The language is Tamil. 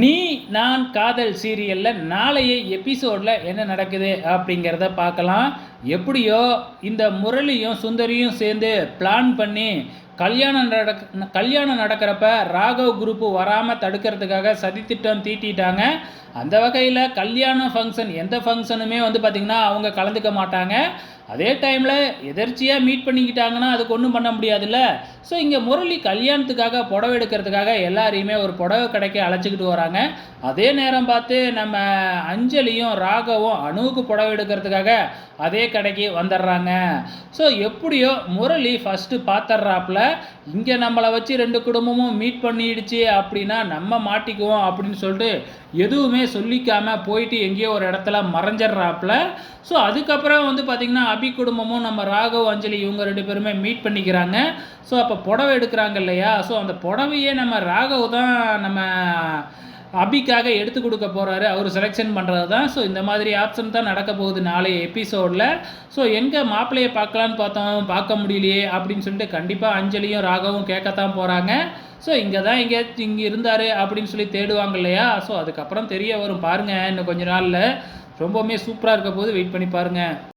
நீ நான் காதல் சீரியலில் நாளைய எபிசோடில் என்ன நடக்குது அப்படிங்கிறத பார்க்கலாம். எப்படியோ இந்த முரளியும் சுந்தரியும் சேர்ந்து பிளான் பண்ணி கல்யாணம் நடக்க கல்யாணம் நடக்கிறப்ப ராகவ் குரூப்பு வராமல் தடுக்கிறதுக்காக சதித்திட்டம் தீட்டிட்டாங்க. அந்த வகையில் கல்யாண ஃபங்க்ஷன் எந்த ஃபங்க்ஷனுமே வந்து பார்த்திங்கன்னா அவங்க கலந்துக்க மாட்டாங்க. அதே டைமில் எதர்ச்சியாக மீட் பண்ணிக்கிட்டாங்கன்னா அதுக்கு ஒன்றும் பண்ண முடியாதுல்ல. ஸோ இங்கே முரளி கல்யாணத்துக்காக புடவை எடுக்கிறதுக்காக எல்லாரையுமே ஒரு புடவை கடைக்கு அழைச்சிக்கிட்டு வராங்க. அதே நேரம் பார்த்து நம்ம அஞ்சலியும் ராகவும் அணுவுக்கு புடவை எடுக்கிறதுக்காக அதே கடைக்கு வந்துடுறாங்க. ஸோ எப்படியோ முரளி ஃபஸ்ட்டு பார்த்துட்றாப்புல. இங்கே நம்மளை வச்சு ரெண்டு குடும்பமும் மீட் பண்ணிடுச்சு அப்படின்னா நம்ம மாட்டிக்குவோம் அப்படின்னு சொல்லிட்டு எதுவுமே சொல்லிக்காமல் போயிட்டு எங்கேயோ ஒரு இடத்துல மறைஞ்சிட்றாப்புல. ஸோ அதுக்கப்புறம் வந்து பார்த்திங்கன்னா அபி குடும்பமும் நம்ம ராகவ் அஞ்சலி இவங்க ரெண்டு பேருமே மீட் பண்ணிக்கிறாங்க. ஸோ அப்போ புடவை எடுக்கிறாங்க இல்லையா? ஸோ அந்த புடவையே நம்ம ராகவ் தான் நம்ம அபிக்காக எடுத்து கொடுக்க போகிறாரு அவர் செலெக்ஷன் பண்ணுறது தான் ஸோ இந்த மாதிரி ஆப்ஷன் தான் நடக்க போகுது நாளைய எபிசோடில் ஸோ எங்கே மாப்பிள்ளையை பார்க்கலான்னு பார்த்தோம். பார்க்க முடியலையே அப்படின்னு சொல்லிட்டு கண்டிப்பாக அஞ்சலியும் ராகவும் கேட்கத்தான் போகிறாங்க ஸோ இங்கே தான் இங்கே இங்கே இருந்தார் அப்படின்னு சொல்லி தேடுவாங்க இல்லையா? ஸோ அதுக்கப்புறம் தெரிய வரும். பாருங்கள் இன்னும் கொஞ்ச நாளில். ரொம்பவுமே சூப்பராக இருக்க போது வெயிட் பண்ணி பாருங்கள்